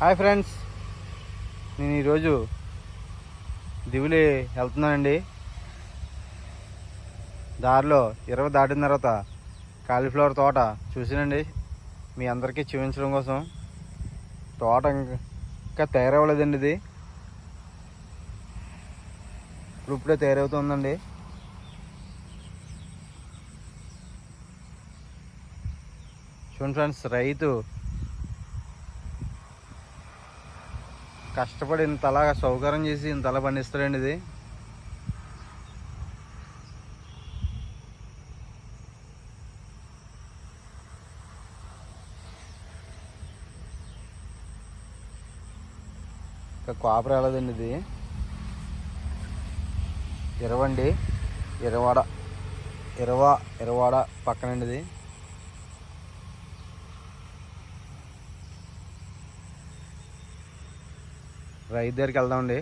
Hi friends. నేను ఈరోజు దివులి వెళ్తున్నానండి. దారిలో ఇరవై దాటిన తర్వాత కాలీఫ్లవర్ తోట చూసానండి మీ అందరికీ చూపించడం కోసం. తోట ఇంకా తయారవ్వలేదండి ఇది. ఇప్పుడు ఇప్పుడే తయారవుతుందండి. చూడండి ఫ్రెండ్స్ రైతు కష్టపడి ఇంతలా సౌకర్యం చేసి ఇంతలా పండిస్తాడండి ఇది. ఇంకా కాపర్ ఇది? ఇరవండి ఇరవాడ ఇరవా ఇరవాడ పక్కనండి ఇది. రైతు దగ్గరికి వెళ్దామండి.